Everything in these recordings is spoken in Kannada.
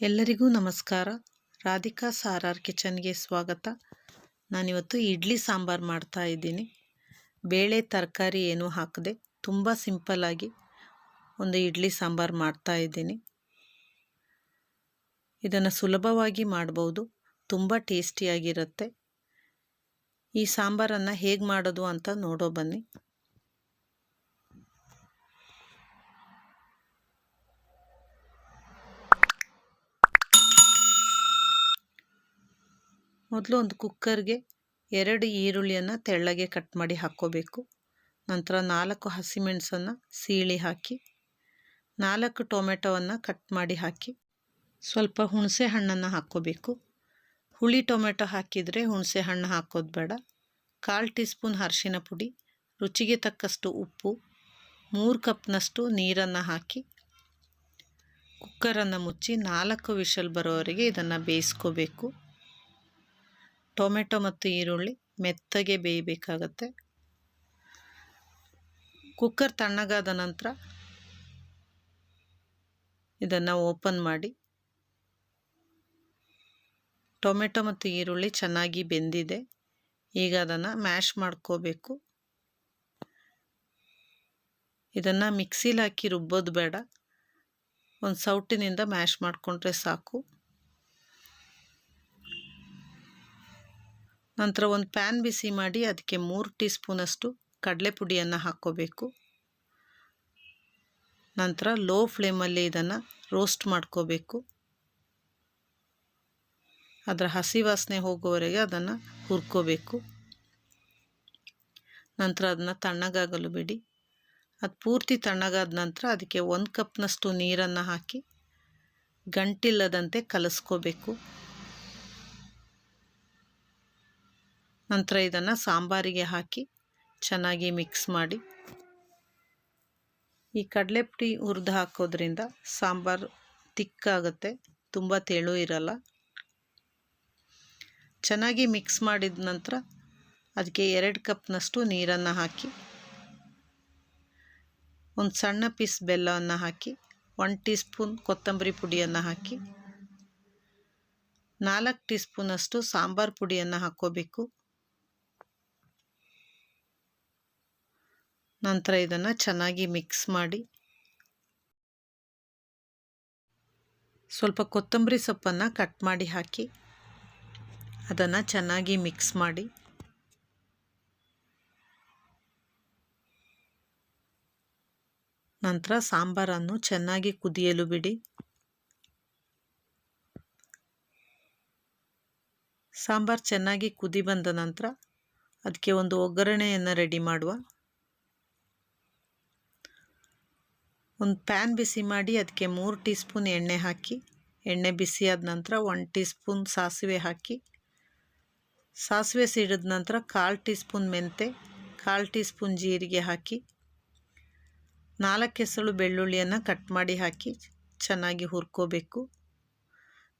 ಎಲ್ಲರಿಗೂ ನಮಸ್ಕಾರ. ರಾಧಿಕಾ ಸಾರಾರ್ ಕಿಚನ್ಗೆ ಸ್ವಾಗತ. ನಾನಿವತ್ತು ಇಡ್ಲಿ ಸಾಂಬಾರು ಮಾಡ್ತಾ ಇದ್ದೀನಿ. ಬೇಳೆ, ತರಕಾರಿ ಏನೂ ಹಾಕದೆ ತುಂಬ ಸಿಂಪಲ್ಲಾಗಿ ಒಂದು ಇಡ್ಲಿ ಸಾಂಬಾರು ಮಾಡ್ತಾ ಇದ್ದೀನಿ. ಇದನ್ನು ಸುಲಭವಾಗಿ ಮಾಡ್ಬೋದು. ತುಂಬ ಟೇಸ್ಟಿಯಾಗಿರುತ್ತೆ. ಈ ಸಾಂಬಾರನ್ನು ಹೇಗೆ ಮಾಡೋದು ಅಂತ ನೋಡೋ ಬನ್ನಿ. ಮೊದಲು ಒಂದು ಕುಕ್ಕರ್ಗೆ ಎರಡು ಈರುಳ್ಳಿಯನ್ನು ತೆಳ್ಳಗೆ ಕಟ್ ಮಾಡಿ ಹಾಕ್ಕೋಬೇಕು. ನಂತರ ನಾಲ್ಕು ಹಸಿಮೆಣಸನ್ನು ಸೀಳಿ ಹಾಕಿ, ನಾಲ್ಕು ಟೊಮೆಟೊವನ್ನು ಕಟ್ ಮಾಡಿ ಹಾಕಿ, ಸ್ವಲ್ಪ ಹುಣಸೆ ಹಣ್ಣನ್ನು ಹಾಕ್ಕೋಬೇಕು. ಹುಳಿ ಟೊಮೆಟೊ ಹಾಕಿದರೆ ಹುಣಸೆ ಹಣ್ಣು ಹಾಕೋದು ಬೇಡ. ಕಾಲು ಟೀ ಸ್ಪೂನ್ ಅರಿಶಿನ ಪುಡಿ, ರುಚಿಗೆ ತಕ್ಕಷ್ಟು ಉಪ್ಪು, ಮೂರು ಕಪ್ನಷ್ಟು ನೀರನ್ನು ಹಾಕಿ, ಕುಕ್ಕರನ್ನು ಮುಚ್ಚಿ ನಾಲ್ಕು ವಿಷಲ್ ಬರೋವರೆಗೆ ಇದನ್ನು ಬೇಯಿಸ್ಕೋಬೇಕು. ಟೊಮೆಟೊ ಮತ್ತು ಈರುಳ್ಳಿ ಮೆತ್ತಗೆ ಬೇಯಬೇಕಾಗತ್ತೆ. ಕುಕ್ಕರ್ ತಣ್ಣಗಾದ ನಂತರ ಇದನ್ನು ಓಪನ್ ಮಾಡಿ. ಟೊಮೆಟೊ ಮತ್ತು ಈರುಳ್ಳಿ ಚೆನ್ನಾಗಿ ಬೆಂದಿದೆ. ಈಗ ಅದನ್ನು ಮ್ಯಾಶ್ ಮಾಡ್ಕೋಬೇಕು. ಇದನ್ನು ಮಿಕ್ಸಿಲಿ ಹಾಕಿ ರುಬ್ಬೋದು ಬೇಡ. ಒಂದು ಸೌಟಿನಿಂದ ಮ್ಯಾಶ್ ಮಾಡಿಕೊಂಡ್ರೆ ಸಾಕು. ನಂತರ ಒಂದು ಪ್ಯಾನ್ ಬಿಸಿ ಮಾಡಿ ಅದಕ್ಕೆ ಮೂರು ಟೀ ಸ್ಪೂನಷ್ಟು ಕಡಲೆ ಪುಡಿಯನ್ನು ಹಾಕ್ಕೋಬೇಕು. ನಂತರ ಲೋ ಫ್ಲೇಮಲ್ಲಿ ಇದನ್ನು ರೋಸ್ಟ್ ಮಾಡ್ಕೋಬೇಕು. ಅದರ ಹಸಿ ವಾಸನೆ ಹೋಗುವವರೆಗೆ ಅದನ್ನು ಹುರ್ಕೋಬೇಕು. ನಂತರ ಅದನ್ನು ತಣ್ಣಗಾಗಲು ಬಿಡಿ. ಅದು ಪೂರ್ತಿ ತಣ್ಣಗಾದ ನಂತರ ಅದಕ್ಕೆ ಒಂದು ಕಪ್ನಷ್ಟು ನೀರನ್ನು ಹಾಕಿ ಗಂಟಿಲ್ಲದಂತೆ ಕಲಿಸ್ಕೋಬೇಕು. ನಂತರ ಇದನ್ನು ಸಾಂಬಾರಿಗೆ ಹಾಕಿ ಚೆನ್ನಾಗಿ ಮಿಕ್ಸ್ ಮಾಡಿ ಈ ಕಡಲೆ ಪುಡಿ ಹುರಿದು ಹಾಕೋದ್ರಿಂದ ಸಾಂಬಾರು ತಿಕ್ಕಾಗುತ್ತೆ, ತುಂಬ ತೆಳು ಇರಲ್ಲ. ಚೆನ್ನಾಗಿ ಮಿಕ್ಸ್ ಮಾಡಿದ ನಂತರ ಅದಕ್ಕೆ ಎರಡು ಕಪ್ನಷ್ಟು ನೀರನ್ನು ಹಾಕಿ, ಒಂದು ಸಣ್ಣ ಪೀಸ್ ಬೆಲ್ಲವನ್ನು ಹಾಕಿ ಒನ್ ಟೀ ಸ್ಪೂನ್ ಕೊತ್ತಂಬರಿ ಪುಡಿಯನ್ನು ಹಾಕಿ, ನಾಲ್ಕು ಟೀ ಸ್ಪೂನಷ್ಟು ಸಾಂಬಾರು ಪುಡಿಯನ್ನು ಹಾಕ್ಕೋಬೇಕು ನಂತರ ಇದನ್ನು ಚೆನ್ನಾಗಿ ಮಿಕ್ಸ್ ಮಾಡಿ ಸ್ವಲ್ಪ ಕೊತ್ತಂಬರಿ ಸೊಪ್ಪನ್ನು ಕಟ್ ಮಾಡಿ ಹಾಕಿ ಅದನ್ನು ಚೆನ್ನಾಗಿ ಮಿಕ್ಸ್ ಮಾಡಿ ನಂತರ ಸಾಂಬಾರನ್ನು ಚೆನ್ನಾಗಿ ಕುದಿಯಲು ಬಿಡಿ. ಸಾಂಬಾರು ಚೆನ್ನಾಗಿ ಕುದಿ ಬಂದ ನಂತರ ಅದಕ್ಕೆ ಒಂದು ಒಗ್ಗರಣೆಯನ್ನು ರೆಡಿ ಮಾಡುವ. ಒಂದು ಪ್ಯಾನ್ ಬಿಸಿ ಮಾಡಿ ಅದಕ್ಕೆ ಮೂರು ಟೀ ಸ್ಪೂನ್ ಎಣ್ಣೆ ಹಾಕಿ, ಎಣ್ಣೆ ಬಿಸಿಯಾದ ನಂತರ ಒನ್ ಟೀ ಸ್ಪೂನ್ ಸಾಸಿವೆ ಹಾಕಿ, ಸಾಸಿವೆ ಸಿಡಿದ ನಂತರ ಕಾಲು ಟೀ ಸ್ಪೂನ್ ಮೆಂತೆ, ಕಾಲು ಟೀ ಸ್ಪೂನ್ ಜೀರಿಗೆ ಹಾಕಿ, ನಾಲ್ಕು ಎಸಳು ಬೆಳ್ಳುಳ್ಳಿಯನ್ನು ಕಟ್ ಮಾಡಿ ಹಾಕಿ ಚೆನ್ನಾಗಿ ಹುರ್ಕೋಬೇಕು.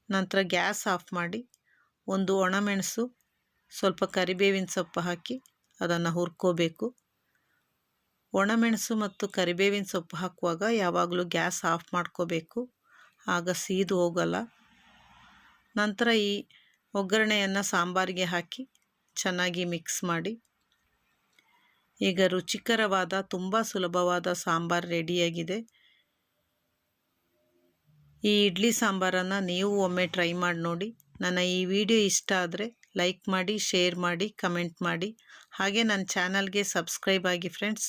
ನಂತರ ಗ್ಯಾಸ್ ಆಫ್ ಮಾಡಿ ಒಂದು ಒಣಮೆಣಸು ಸ್ವಲ್ಪ ಕರಿಬೇವಿನ ಸೊಪ್ಪು ಹಾಕಿ ಅದನ್ನು ಹುರ್ಕೋಬೇಕು. ಒಣಮೆಣಸು ಮತ್ತು ಕರಿಬೇವಿನ ಸೊಪ್ಪು ಹಾಕುವಾಗ ಯಾವಾಗಲೂ ಗ್ಯಾಸ್ ಆಫ್ ಮಾಡ್ಕೋಬೇಕು. ಆಗ ಸೀದು ಹೋಗಲ್ಲ. ನಂತರ ಈ ಒಗ್ಗರಣೆಯನ್ನು ಸಾಂಬಾರಿಗೆ ಹಾಕಿ ಚೆನ್ನಾಗಿ ಮಿಕ್ಸ್ ಮಾಡಿ. ಈಗ ರುಚಿಕರವಾದ, ತುಂಬ ಸುಲಭವಾದ ಸಾಂಬಾರು ರೆಡಿಯಾಗಿದೆ. ಈ ಇಡ್ಲಿ ಸಾಂಬಾರನ್ನು ನೀವು ಒಮ್ಮೆ ಟ್ರೈ ಮಾಡಿ ನೋಡಿ. ನನ್ನ ಈ ವಿಡಿಯೋ ಇಷ್ಟ ಆದರೆ ಲೈಕ್ ಮಾಡಿ ಶೇರ್ ಮಾಡಿ ಕಮೆಂಟ್ ಮಾಡಿ. ಹಾಗೆ ನನ್ನ ಚಾನಲ್ಗೆ ಸಬ್ಸ್ಕ್ರೈಬ್ ಆಗಿ friends